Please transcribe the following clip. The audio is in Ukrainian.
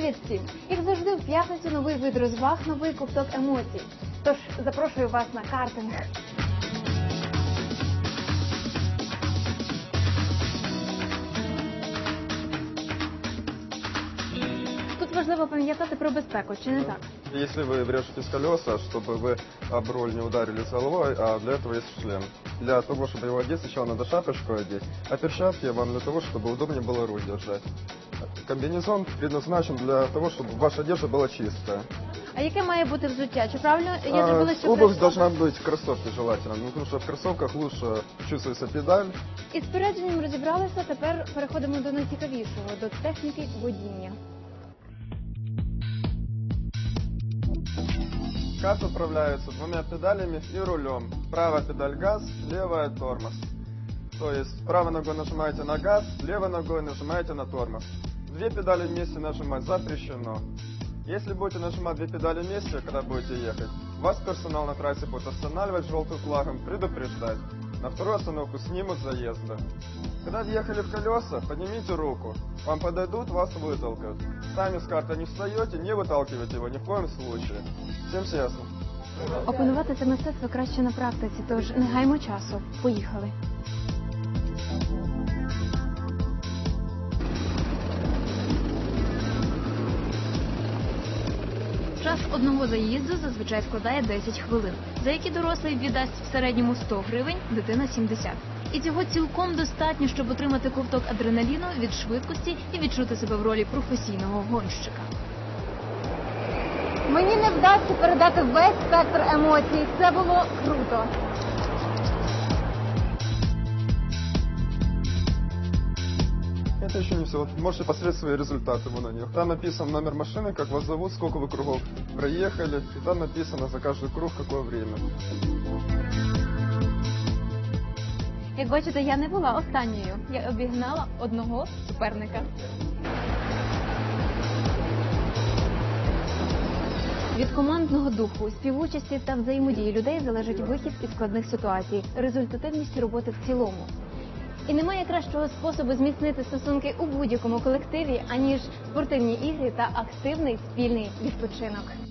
Привіт всім! Як завжди, в п'ятницю новий вид розваг, новий ковток емоцій. Тож запрошую вас на картинг. Тут важливо пам'ятати про безпеку, чи не так? Если вы врежетесь в колеса, чтобы вы об руль не ударились головой, а для этого есть шлем. Для того, чтобы его одеть, сначала надо шапочку одеть, а перчатки вам для того, чтобы удобнее было руль держать. Комбинезон предназначен для того, чтобы ваша одежда была чистая. А яке має бути взуття? Чи правильно я А, зробила, що обувь прийшла? должна быть кроссовки желательно, ну, потому что в кроссовках лучше чувствуется педаль. Із спорядженням розібралися, тепер переходимо до найцікавішого, до техніки водіння. Кат управляется двумя педалями и рулем. Правая педаль газ, левая тормоз. То есть правой ногой нажимаете на газ, левой ногой нажимаете на тормоз. Две педали вместе нажимать запрещено. Если будете нажимать две педали вместе, когда будете ехать, вас персонал на трассе будет останавливать желтым флагом, предупреждать. На вторую остановку снимут заезда. Когда въехали в колеса, поднимите руку. Вам подойдут, вас вытолкают. Сами с карты не встаете, не выталкивайте его ни в коем случае. Всем все ясно? Опанувати це мистецтво краще на практиці, тож не гаймо часу. Поїхали. Час одного заїзду зазвичай складає 10 хвилин, за які дорослий віддасть в середньому 100 гривень, дитина 70. І цього цілком достатньо, щоб отримати ковток адреналіну від швидкості і відчути себе в ролі професійного гонщика. Мені не вдасться передати весь спектр емоцій. Це було круто. Это еще не все. Вот можете посмотреть свои результаты вон на них. Там написан номер машины, как вас зовут, сколько вы кругов проехали. И там написано за каждый круг какое время. Як бачите, я не була останньою. Я обігнала одного суперника. Від командного духу, співучасті та взаємодії людей залежить вихід із складних ситуацій, результативність роботи в цілому. І немає кращого способу зміцнити стосунки у будь-якому колективі, аніж спортивні ігри та активний спільний відпочинок.